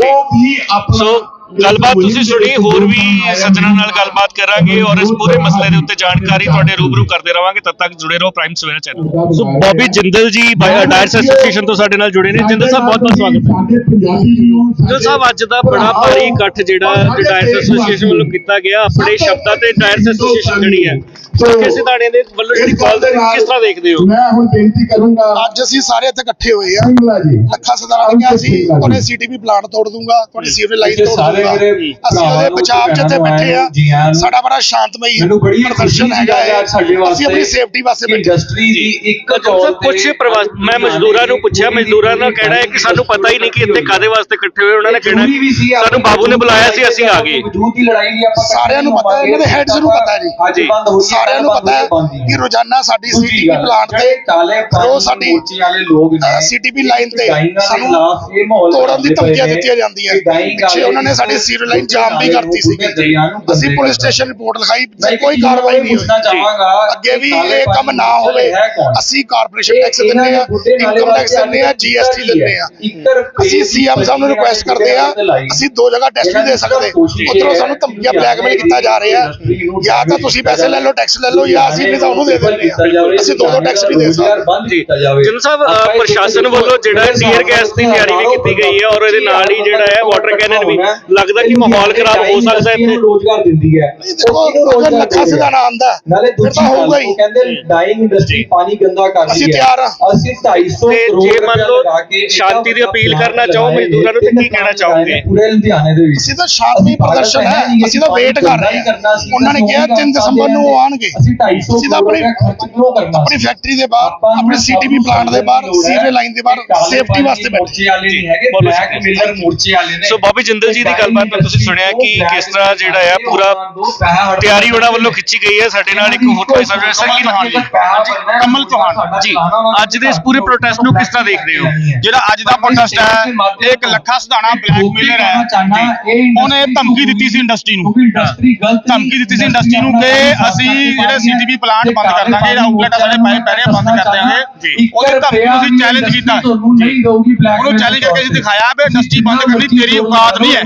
ਉਹ ਵੀ ਆਪਣਾ ਗੱਲਬਾਤ ਤੁਸੀਂ ਸੁਣੀ ਹੋਰ ਵੀ ਸੱਜਣਾ ਨਾਲ ਗੱਲਬਾਤ ਕਰਾਂਗੇ ਔਰ ਇਸ ਪੂਰੇ ਮਸਲੇ ਦੇ ਉੱਤੇ ਜਾਣਕਾਰੀ ਤੁਹਾਡੇ ਰੂਬਰੂ ਕਰਦੇ ਰਵਾਂਗੇ ਤਦ ਤੱਕ ਜੁੜੇ ਰਹੋ prime Savera channel so Bobby Jindal ji dyers association ਤੋਂ ਸਾਡੇ ਨਾਲ ਜੁੜੇ ਨੇ। ਜਿੰਦਲ ਸਾਹਿਬ ਬਹੁਤ ਬਹੁਤ ਸਵਾਗਤ ਹੈ। ਜਿੰਦਲ ਸਾਹਿਬ ਅੱਜ ਦਾ ਬੜਾ ਭਾਰੀ ਇਕੱਠ ਜਿਹੜਾ ਡਾਇਰਸ ਐਸੋਸੀਏਸ਼ਨ ਵੱਲੋਂ ਕੀਤਾ ਗਿਆ ਆਪਣੇ ਸ਼ਬਦਾਂ ਤੇ ਡਾਇਰਸ ਐਸੋਸੀਏਸ਼ਨ ਜਿਹੜੀ ਹੈ। ਸੁੱਕੇ ਸਿਧਾਣੇ ਦੇ ਵੱਲੋਂ ਜਿਹੜੀ ਕਾਲ ਦੇ ਕਿਸ ਤਰ੍ਹਾਂ ਦੇਖਦੇ ਹੋ? ਮੈਂ ਹੁਣ ਬੇਨਤੀ ਕਰੂੰਗਾ ਅੱਜ ਅਸੀਂ ਸਾਰੇ ਇੱਥੇ ਇਕੱਠੇ ਹੋਏ ਆ। ਸਿੰਗਲਾ ਜੀ। ਲੱਖਾ ਸਦਾਰਾ ਨੇ ਕਿਹਾ ਸੀ ਉਹਨੇ ਸੀਟੀਵੀ ਪਲਾਂਟ ਤੋੜ ਦੂੰਗਾ ਤੁਹਾਡੀ ਸੀਵਰੇਜ ਲਾਈਨ ਤੋੜ ਸਾਰੇ ਦੂੰਗਾ। ਮੇਰੇ ਅਸੀਂ ਉਹਦੇ ਬੈਠੇ ਆ। ਸਾਡਾ ਬੜਾ ਸ਼ਾਂਤਮਈ ਪ੍ਰਦਰਸ਼ਨ ਹੈਗਾ ਹੈ ਸਾਡੇ ਵਾਸਤੇ ਅਸੀਂ ਆਪਣੀ ਸੇਫਟੀ ਵਾਸਤੇ ਬੈਠੇ। ਹਾਂ। ਇੰਡਸਟਰੀ ਦੀ ਇੱਕ ਜਿੰਦਲ ਸਾਹਿਬ ਕੁਝ ਪ੍ਰਵਾਸ ਮੈਂ ਮਜ਼ਦੂਰਾਂ ਨੂੰ ਪੁੱਛਿਆ ਮਜ਼ਦੂਰਾਂ ਦਾ ਕਹਿਣਾ ਹੈ ਕਿ ਸਾਨੂੰ ਪਤਾ ਹੀ ਨਹੀਂ ਕਿ ਇੱਥੇ ਕਾਦੇ ਵਾਸਤੇ ਇਕੱਠੇ ਹੋਏ ਉਹਨਾਂ ਨੇ ਕਹਿਣਾ ਜ਼ਰੂਰੀ ਵੀ ਸੀ ਸਾਨੂੰ ਬਾਬੂ ਨੇ ਬੁਲਾਇਆ ਸੀ ਅਸੀਂ ਆ ਗਏ। ਵਜੂਦ ਦੀ ਲੜਾਈ ਲਈ ਆਪਾਂ ਸਾਰਿਆਂ ਨੂੰ ਪਤਾ ਹੈ, ਇਹਨਾਂ ਦੇ heads ਨੂੰ ਪਤਾ ਹੈ ਜੀ। ਅੱਜ ਬੰਦ ਹੋਈ ਸਾਰਿਆਂ ਨੂੰ ਪਤਾ ਹੈ ਕਿ ਰੋਜ਼ਾਨਾ ਸਾਡੀ ਸੀਟੀਪੀ ਪਲਾਂਟ ਤੇ ਰੋਜ਼ ਸਾਡੀ ਮੋਰਚੇ ਵਾਲੇ ਲੋਕ ਨੇ ਸੀਟੀਪੀ ਲਾਈਨ ਤੇ ਸਾਨੂੰ ਖਿਲਾਫ ਇਹ ਮਾਹੌਲ ਤੋੜਨ ਦੀ ਧਮਕੀਆਂ ਦਿੱਤੀਆਂ ਜਾਂਦੀਆਂ। ਪਿੱਛੇ ਉਹਨਾਂ ਨੇ ਸਾਡੀ ਸੀਵਰੇਜ ਲਾਈਨ ਜਾਮ ਵੀ ਕਰਤੀ ਸੀ ਅਸੀਂ ਪੁਲਿਸ ਸਟੇਸ਼ਨ ਰਿਪੋਰਟ ਲਿਖਾਈ ਤੇ ਕੋਈ ਕਾਰਵਾਈ ਨਹੀਂ ਹੋਈ। ਚਾਹਾਂਗਾ ਅੱਗੇ ਵੀ ਇਹ ਕੰਮ ਨਾ ਹੋਵੇ ਅਸੀਂ ਕਾਰਪੋਰੇਸ਼ਨ ਟੈਕਸ ਦਿੰਦੇ ਆ ਇਨਕਮ ਟੈਕਸ ਦਿੰਦੇ ਆ ਜੀਐਸਟੀ ਦਿੰਦੇ ਆ ਅਸੀਂ ਸੀਐਮ ਸਾਹਿਬ ਨੂੰ ਰਿਕੁਐਸਟ ਕਰਦੇ ਆ ਅਸੀਂ ਦੋ ਜਗ੍ਹਾ ਟੈਕਸ ਨਹੀਂ ਦੇ ਸਕਦੇ ਉਧਰੋਂ ਸਾਨੂੰ ਧਮਕੀਆਂ ਬਲੈਕਮੇਲ ਕੀਤਾ ਜਾ ਰਿਹਾ ਜਾਂ ਤਾਂ ਤੁਸੀਂ ਪੈਸੇ ਲੈ ਲਓ ਟੈਕਸ ਲੈ ਲਓ ਜਾਂ ਅਸੀਂ ਤਾਂ ਉਹਨੂੰ ਦੇ ਦਿੰਦੇ ਆ। ਅਸੀਂ ਦੋ ਦੋ ਟੈਕਸ ਨਹੀਂ ਦੇ ਸਕਦੇ ਬੰਦ ਕੀਤਾ ਜਾਵੇ। ਜਿੰਦਲ ਸਾਹਿਬ ਪ੍ਰਸ਼ਾਸਨ ਵੱਲੋਂ ਜਿਹੜਾ ਟੀਅਰ ਗੈਸ ਦੀ ਤਿਆਰੀ ਵੀ ਕੀਤੀ ਗਈ ਹੈ ਔਰ ਇਹਦੇ ਨਾਲ ਹੀ ਜਿਹੜਾ ਹੈ ਵਾਟਰ ਕੈਨਨ ਵੀ ਲੱਗਦਾ ਕਿ ਮਾਹੌਲ ਖਰਾਬ ਹੋ ਸਕਦਾ ਹੈ ਇੱਥੇ। ਰੋਜ਼ਗਾਰ ਦਿੰਦੀ ਹੈ। ਅਗਰ ਲੱਖਾਂ ਸਿਧਾਣਾ ਆਂਦਾ ਨਾਲੇ ਦੂਜੀ ਗੱਲ ਹੋਊਗਾ ਉਹ ਹੀ। ਕਹਿੰਦੇ ਡਾਈਂਗ ਇੰਡਸਟਰੀ ਪਾਣੀ ਗੰਦਾ ਕਰ ਰਹੀ ਹੈ। ਅਸੀਂ ਤਿਆਰ। ਅਸੀਂ 250 ਤੇ ਕਰੋੜ ਜੇ ਮੰਨ ਲਓ ਸ਼ਾਂਤੀ ਦੀ ਅਪੀਲ ਕਰਨਾ ਚਾਹੋ ਮਜ਼ਦੂਰਾਂ ਨੂੰ ਤੇ ਕੀ ਕਹਿਣਾ ਚਾਹੋਗੇ? ਪੂਰੇ ਲੁਧਿਆਣੇ ਦੇ ਵਿੱਚ। ਅਸੀਂ ਤਾਂ ਸ਼ਾਂਤਮਈ ਪ੍ਰਦਰਸ਼ਨ ਹੈ। ਅਸੀਂ ਤਾਂ ਵੇਟ ਕਰ ਰਹੇ ਹਾਂ ਉਹਨਾਂ ਨੇ ਕਿਹਾ 3 ਦਸੰਬਰ ਨੂੰ ਉਹ ਆਣਗੇ ਅਸੀਂ 250 ਅਸੀਂ ਤਾਂ ਆਪਣੀ ਖਰਚ ਕਿਉਂ ਕਰਨਾ? ਆਪਣੀ ਫੈਕਟਰੀ ਦੇ ਬਾਹਰ ਆਪਣੇ ਸੀਟੀਪੀ ਪਲਾਂਟ ਦੇ ਬਾਹਰ ਸੀਵਰੇਜ ਲਾਈਨ ਦੇ ਬਾਹਰ ਸੇਫਟੀ ਵਾਸਤੇ ਬੈਠੇ। ਵਾਲੇ ਨਹੀਂ ਹੈਗੇ ਬੋਲੋ ਬਲੈਕ। ਮਿਲਰ ਮੋਰਚੇ ਵਾਲੇ ਨੇ। ਸੋ ਬਾਬੀ ਜਿੰਦਲ ਜੀ ਦੀ ਗੱਲਬਾਤ ਤਾਂ ਤੁਸੀਂ ਸੁਣਿਆ ਕਿ ਕਿਸ ਤਰ੍ਹਾਂ ਜਿਹੜਾ ਆ ਪੂਰਾ ਤਿਆਰੀ ਉਹਨਾਂ ਵੱਲੋਂ ਖਿੱਚੀ ਗਈ ਹੈ ਸਾਡੇ ਨਾਲ ਇੱਕ ਹੋਰ ਭਾਈ ਸਾਹਿਬ ਸਰ ਕੀ ਨਾਮ ਜੀ ਕਮਲ ਚੌਹਾਨ। ਜੀ ਅੱਜ ਦੇ ਇਸ ਪੂਰੇ ਪ੍ਰੋਟੈਸਟ ਨੂੰ ਕਿਸ ਤਰ੍ਹਾਂ ਦੇਖਦੇ ਹੋ? ਜਿਹੜਾ ਅੱਜ ਦਾ ਪ੍ਰੋਟੈਸਟ ਹੈ ਇਹ ਇੱਕ ਲੱਖਾ ਸਧਾਣਾ ਬਲੈਕਮੇਲਰ ਹੈ। ਉਹਨੇ ਧਮਕੀ ਦਿੱਤੀ ਸੀ ਇੰਡਸਟਰੀ ਨੂੰ। ਧਮਕੀ ਦਿੱਤੀ ਸੀ ਇੰਡਸਟਰੀ ਨੂੰ ਕਿ ਅਸੀਂ ਜਿਹੜੇ ਸੀਟੀਪੀ ਪਲਾਂਟ ਬੰਦ ਕਰ ਦਾਂਗੇ ਜਿਹੜਾ ਆਊਟਲੈਟ ਸਾਡੇ ਪਏ ਪੈ ਰਹੇ ਬੰਦ ਕਰ ਦਿਆਂਗੇ। ਉਹਦੇ ਧਮਕੀ ਨੂੰ ਅਸੀਂ ਚੈਲੰਜ ਕੀਤਾ। ਉਹਨੂੰ ਚੈਲੰਜ ਕਰਕੇ ਅਸੀਂ ਦਿਖਾਇਆ ਵੀ ਇੰਡਸਟਰੀ ਬੰਦ ਕਰਨੀ ਤੇਰੀ ਔਕਾਤ ਨਹੀਂ ਹੈ।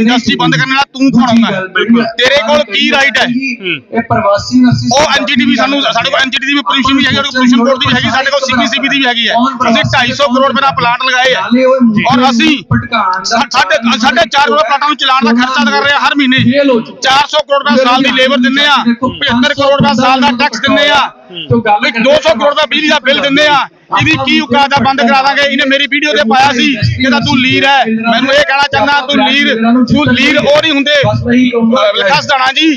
ਇੰਡਸਟਰੀ ਬੰਦ ਕਰਨ ਵਾਲਾ ਤੂੰ ਕੌਣ ਹੁੰਦਾ? ਬਿਲਕੁਲ ਤੇਰੇ ਕੋਲ ਕੀ ਰਾਈਟ ਹੈ? ਇਹ ਪ੍ਰਵਾਸੀ ਨਰਸਿਸ ਉਹ ਐਨਜੀਟੀ ਵੀ ਸਾਨੂੰ ਸਾਡੇ ਕੋਲ ਐਨਜੀਟੀ ਦੀ ਵੀ ਪੋਲੂਸ਼ਨ ਵੀ ਹੈਗੀ ਸਾਡੇ ਕੋਲ ਪੋਲੂਸ਼ਨ ਬੋਰਡ ਦੀ ਵੀ ਹੈਗੀ ਸਾਡੇ ਕੋਲ ਸੀਪੀਸੀਬੀ ਦੀ ਵੀ ਹੈਗੀ ਹੈ। ਅਸੀਂ 250 ਕਰੋੜ ਰੁਪਏ ਦਾ ਪਲਾਂਟ ਲਗਾਏ ਆ। ਔਰ ਅਸੀਂ ਸਾਡੇ ਸਾਡੇ 4 ਕਰੋੜ ਪਲਾਂਟਾਂ ਨੂੰ ਚਲਾਉਣ ਦਾ ਖਰਚਾ ਕਰ ਰਹੇ ਆ ਹਰ ਮਹੀਨੇ। 400 ਕਰੋੜ ਰੁਪਏ ਸਾਲ ਦੀ ਲੇਬਰ ਦਿੰਦੇ ਆ 75 ਕਰੋੜ ਰੁਪਏ ਸਾਲ ਦਾ ਟੈਕਸ ਦਿੰਦੇ ਆ। ਵੀ 200 ਕਰੋੜ ਦਾ ਬਿਜਲੀ ਦਾ ਬਿੱਲ ਦਿੰਦੇ ਆ। ਇਹਦੀ ਕੀ ਔਕਾਤ ਆ ਬੰਦ ਕਰਾ ਦਾਂਗੇ। ਇਹਨੇ ਮੇਰੀ ਵੀਡੀਓ ਤੇ ਪਾਇਆ ਸੀ ਕਹਿੰਦਾ ਤੂੰ ਲੀਰ ਹੈ। ਮੈਨੂੰ ਇਹ ਕਹਿਣਾ ਚਾਹੁੰਦਾ ਤੂੰ ਲੀਰ ਤੂੰ ਲੀਰ ਉਹ ਨਹੀਂ ਹੁੰਦੇ। ਲਿਖਾ ਸਦਾਣਾ ਜੀ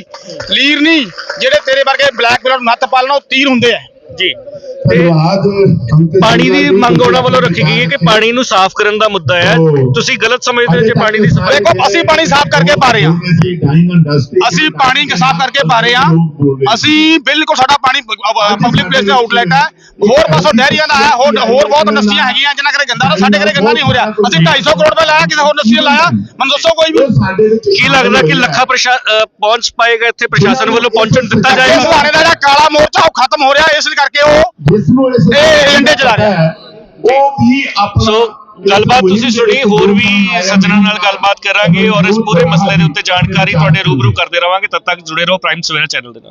ਲੀਰ ਨਹੀਂ। ਜਿਹੜੇ ਤੇਰੇ ਵਰਗੇ ਬਲੈਕ ਬਲੱਡ ਨੱਤ ਪਾਲਣਾ ਉਹ ਤੀਰ ਹੁੰਦੇ ਆ। ਜੀ। ਤੇ ਧੰਨਵਾਦ ਪਾਣੀ ਦੀ ਮੰਗ ਉਹਨਾਂ ਵੱਲੋਂ ਰੱਖੀ ਗਈ ਹੈ ਕਿ ਪਾਣੀ ਨੂੰ ਸਾਫ਼ ਕਰਨ ਦਾ ਮੁੱਦਾ ਹੈ। ਤੁਸੀਂ ਗਲਤ ਸਮਝਦੇ ਹੋ ਜੇ ਪਾਣੀ ਦੀ ਸਫ਼ਾਈ ਦੇਖੋ ਅਸੀਂ ਪਾਣੀ ਸਾਫ਼ ਕਰਕੇ ਪਾ ਰਹੇ ਹਾਂ। ਅਸੀਂ ਪਾਣੀ ਸਾਫ਼ ਕਰਕੇ ਪਾ ਰਹੇ ਹਾਂ। ਅਸੀਂ ਬਿਲਕੁਲ ਸਾਡਾ ਪਾਣੀ ਪਬਲਿਕ ਪਲੇਸ ਦਾ ਆਊਟਲੈਟ ਹੈ। ਹੋਰ ਪਾਸੋਂ ਡੈਰੀਆਂ ਦਾ ਹੈ ਹੋਰ ਹੋਰ ਬਹੁਤ ਨਸੀਆਂ ਹੈਗੀਆਂ ਜਿਨ੍ਹਾਂ ਕਰੇ ਗੰਦਾ ਤਾਂ ਸਾਡੇ ਘਰੇ ਗੰਦਾ ਨਹੀਂ ਹੋ ਰਿਹਾ। ਅਸੀਂ 250 ਕਰੋੜ ਦਾ ਲਾਇਆ ਕਿਸੇ ਹੋਰ ਨਸੀਆਂ ਲਾਇਆ। ਮੈਨੂੰ ਦੱਸੋ ਕੋਈ ਵੀ। ਕੀ ਲੱਗਦਾ ਕਿ ਲੱਖਾ ਪਹੁੰਚ ਪਾਏਗਾ ਇੱਥੇ ਪ੍ਰਸ਼ਾਸਨ ਵੱਲੋਂ ਪਹੁੰਚਣ ਦਿੱਤਾ ਜਾਏਗਾ? ਹਰਿਆਣੇ ਦਾ ਜਿਹੜਾ ਕਾਲਾ ਮੋਰਚਾ ਉਹ ਖਤਮ ਹੋ ਰਿਹਾ ਇਸ ਕਰਕੇ ਉਹ ਜਿਸ ਨੂੰ ਇਹ ਏਜੰਡੇ ਚਲਾ ਰਿਹਾ। ਹੈ, ਉਹ ਵੀ ਆਪਣਾ ਸੋ ਗੱਲਬਾਤ ਤੁਸੀਂ ਸੁਣੀ ਹੋਰ ਵੀ ਸੱਜਣਾਂ ਨਾਲ ਗੱਲਬਾਤ ਕਰਾਂਗੇ ਔਰ ਇਸ ਪੂਰੇ ਮਸਲੇ ਦੇ ਉੱਤੇ ਜਾਣਕਾਰੀ ਤੁਹਾਡੇ ਰੂਬਰੂ ਕਰਦੇ ਰਵਾਂਗੇ। ਤਦ ਤੱਕ ਜੁੜੇ ਰਹੋ ਪ੍ਰਾਈਮ ਸਵੇਰਾ ਚੈਨਲ ਦੇ ਨਾਲ।